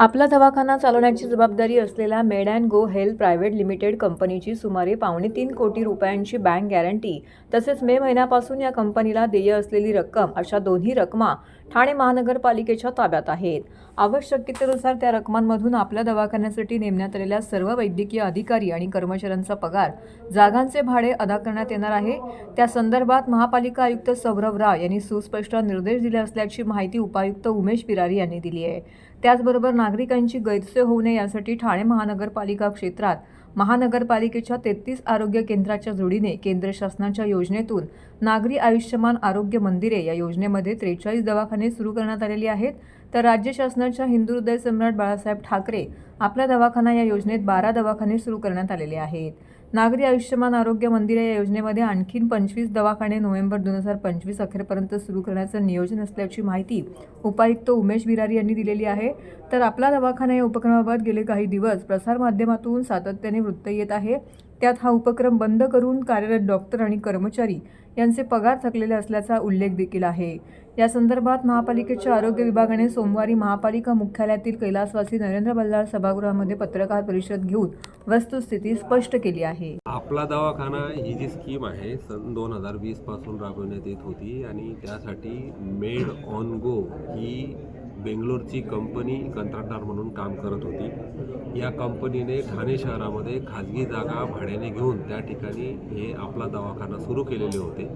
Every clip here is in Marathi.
आपला दवाखाना चालवण्याची जबाबदारी असलेल्या med and go health private limited कंपनीची सुमारे पावणे तीन कोटी रुपयांची बँक गॅरंटी तसेच मे महिन्यापासून या कंपनीला देय असलेली रक्कम अशा दोन्ही रकमा ठाणे महानगरपालिकेच्या ताब्यात आहेत. आवश्यकतेनुसार त्या रकमांमधून आपल्या दवाखान्यासाठी नेमण्यात आलेल्या सर्व वैद्यकीय अधिकारी आणि कर्मचाऱ्यांचा पगार जागांचे भाडे अदा करण्यात येणार आहे. त्या संदर्भात महापालिका आयुक्त सौरभ राव यांनी सुस्पष्ट निर्देश दिले असल्याची माहिती उपायुक्त उमेश बिरारी यांनी दिली आहे. त्याचबरोबर नागरिकांची गैरसोय होऊ नये यासाठी ठाणे महानगरपालिका क्षेत्रात महानगरपालिकेच्या तेहतीस आरोग्य केंद्राच्या जोडीने केंद्र शासनाच्या योजनेतून नागरी आयुष्यमान आरोग्य मंदिरे या योजनेमध्ये त्रेचाळीस दवाखाने सुरू करण्यात आलेली आहेत. तर राज्य शासनाच्या हिंदू हृदय सम्राट बाळासाहेब ठाकरे आपला दवाखाना या योजनेत बारा दवाखाने सुरू करण्यात आलेले आहेत. नागरी आयुष्यमान आरोग्य मंदिर या योजनेमध्ये आणखीन पंचवीस दवाखाने नोव्हेंबर दोन हजार पंचवीस अखेरपर्यंत सुरू करण्याचं नियोजन असल्याची माहिती उपायुक्त उमेश बिरारी यांनी दिलेली आहे. तर आपला दवाखाना या उपक्रमाबाबत गेले काही दिवस प्रसारमाध्यमातून सातत्याने वृत्त येत आहे. त्यात हा उपक्रम बंद करून कार्यरत डॉक्टर आणि कर्मचारी यांचे पगार थकलेले असल्याचा उल्लेख देखील आहे. या संदर्भात महापालिकेच्या आरोग्य विभागाने सोमवारी महापालिका मुख्यालयातील कैलासवासी नरेंद्र बल्लाळ सभागृहामध्ये पत्रकार परिषद घेऊन वस्तुस्थिती स्पष्ट केली आहे. आपला दवाखाना ही जी स्कीम आहे सन दोन हजार वीसपासून राबवण्यात येत होती आणि त्यासाठी मेड ऑन गो ही बेंगलोरची कंपनी कंत्राटदार म्हणून काम करत होती. या कंपनीने ठाणे शहरामध्ये खाजगी जागा भाड्याने घेऊन त्या ठिकाणी हे आपला दवाखाना सुरू केलेले होते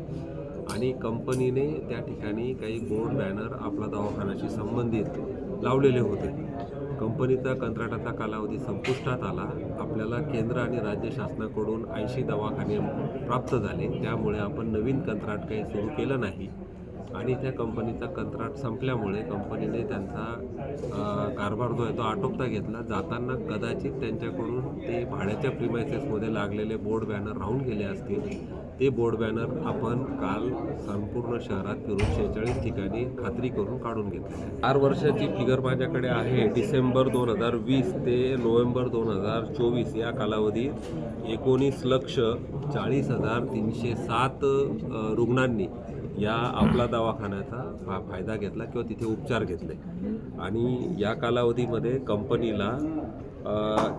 आणि कंपनीने त्या ठिकाणी काही बोर्ड बॅनर आपला दवाखान्याशी संबंधित लावलेले होते. कंपनीचा कंत्राटाचा कालावधी संपुष्टात आला. आपल्याला केंद्र आणि राज्य शासनाकडून ऐंशी दवाखाने प्राप्त झाले. त्यामुळे आपण नवीन कंत्राट काही सुरू केलं नाही. आणि त्या कंपनीचा कंत्राट संपल्यामुळे कंपनीने त्यांचा कारभार जो आहे तो आटोपता घेतला. जाताना कदाचित त्यांच्याकडून ते भाड्याच्या प्रिमायसेसमध्ये लागलेले बोर्ड बॅनर राहून गेले असतील. ते बोर्ड बॅनर आपण काल संपूर्ण शहरात फिरून शेहेचाळीस ठिकाणी खात्री करून काढून घेतले चार वर्षाची फिगर माझ्याकडे आहे. डिसेंबर दोन हजार वीस ते नोव्हेंबर दोन हजार चोवीस या कालावधीत एकोणीस लक्ष चाळीस हजार तीनशे सात रुग्णांनी या आपला दवाखान्याचा फा फायदा घेतला किंवा तिथे उपचार घेतले. आणि या कालावधीमध्ये कंपनीला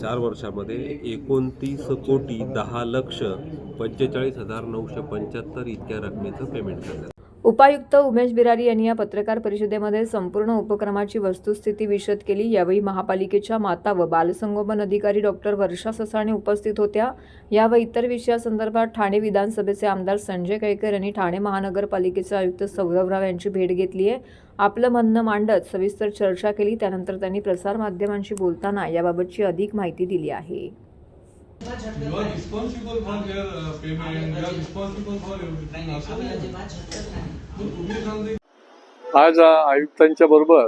चार वर्षामध्ये एकोणतीस कोटी दहा लक्ष पंचेचाळीस हजार नऊशे पंच्याहत्तर इतक्या रकमेचं पेमेंट करण्यात उपायुक्त उमेश बिरारी यांनी या पत्रकार परिषदेमध्ये संपूर्ण उपक्रमाची वस्तुस्थिती विशद केली. यावेळी महापालिकेच्या माता व बालसंगोपन अधिकारी डॉक्टर वर्षा ससाणे उपस्थित होत्या. या व इतर विषयासंदर्भात ठाणे विधानसभेचे आमदार संजय केळकर यांनी ठाणे महानगरपालिकेचे आयुक्त सौरभ राव यांची भेट घेतली आहे. आपलं म्हणणं मांडत सविस्तर चर्चा केली. त्यानंतर त्यांनी प्रसारमाध्यमांशी बोलताना याबाबतची अधिक माहिती दिली आहे. You are responsible for their uh, payment, you are responsible for everything. असं नाही. मग तुम्ही सांगते. आज आयुक्तांच्या बरोबर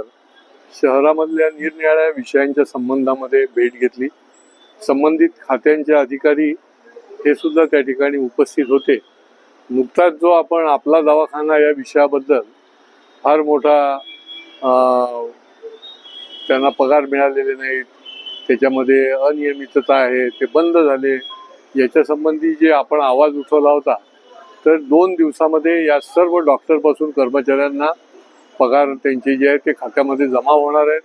शहरामधल्या निरनिराळ्या विषयांच्या संबंधामध्ये भेट घेतली. संबंधित खात्यांचे अधिकारी हे सुद्धा त्या ठिकाणी उपस्थित होते. नुकताच जो आपण आपला दवाखाना या विषयाबद्दल फार मोठा त्यांना पगार मिळालेले नाहीत. त्याच्यामध्ये अनियमितता आहे ते बंद झाले. याच्या संबंधी जे आपण आवाज उठवला होता तर दोन दिवसामध्ये या सर्व डॉक्टरपासून कर्मचाऱ्यांना पगार त्यांचे जे आहे ते खात्यामध्ये जमा होणार आहेत.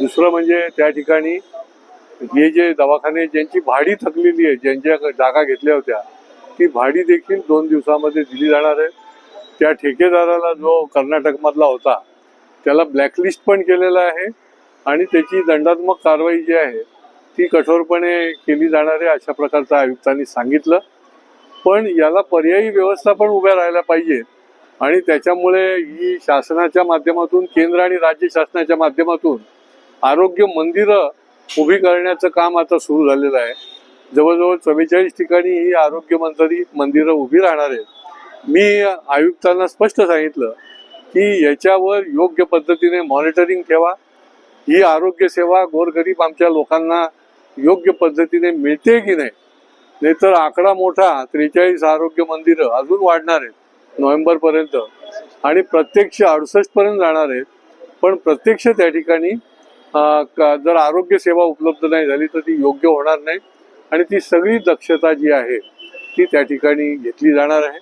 दुसरं म्हणजे त्या ठिकाणी हे जे दवाखाने ज्यांची भाडी थकलेली आहे ज्यांच्या जागा घेतल्या होत्या ती भाडी देखील दोन दिवसामध्ये दिली जाणार आहे. त्या ठेकेदाराला जो कर्नाटकमधला होता त्याला ब्लॅकलिस्ट पण केलेला आहे. आणि त्याची दंडात्मक कारवाई जी आहे ती कठोरपणे केली जाणार आहे अशा प्रकारचं आयुक्तांनी सांगितलं. पण याला पर्यायी व्यवस्था पण उभ्या राहायला पाहिजे आणि त्याच्यामुळे ही शासनाच्या माध्यमातून केंद्र आणि राज्य शासनाच्या माध्यमातून आरोग्य मंदिरं उभी करण्याचं काम आता सुरू झालेलं आहे. जवळजवळ चव्वेचाळीस ठिकाणी ही आरोग्य मंत्री मंदिरं उभी राहणार आहेत. मी आयुक्तांना स्पष्ट सांगितलं की याच्यावर योग्य पद्धतीने मॉनिटरिंग ठेवा. ही आरोग्य सेवा गोरगरीब आमच्या लोकांना योग्य पद्धतीने मिळते की नाही? नाहीतर आकडा मोठा त्रेचाळीस आरोग्य मंदिरं अजून वाढणार आहेत नोव्हेंबरपर्यंत आणि प्रत्यक्ष अडुसष्टपर्यंत जाणार आहेत. पण प्रत्यक्ष त्या ठिकाणी जर आरोग्य सेवा उपलब्ध नाही झाली तर ती योग्य होणार नाही. आणि ती सगळी दक्षता जी आहे ती त्या ठिकाणी घेतली जाणार आहे.